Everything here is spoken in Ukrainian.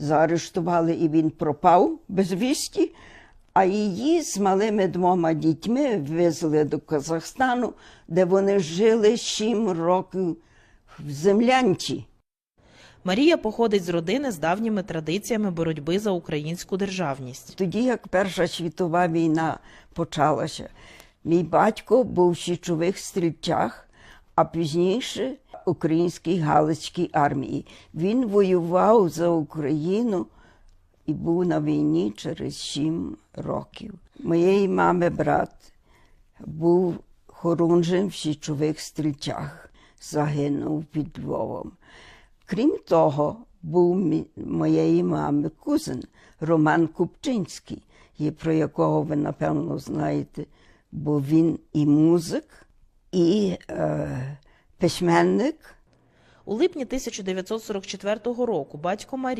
заарештували і він пропав без вісті, а її з малими двома дітьми везли до Казахстану, де вони жили сім років в землянці. Марія походить з родини з давніми традиціями боротьби за українську державність. Тоді, як Перша світова війна почалася, мій батько був в січових стрільцях, а пізніше українській Галицькій армії. Він воював за Україну і був на війні через сім років. Моєї мами брат був хорунжем в січових стрільцях, загинув під Львовом. Крім того, був моєї мами кузен Роман Купчинський, про якого ви напевно знаєте, бо він і музик, і е, письменник. У липні 1944 року батько Марії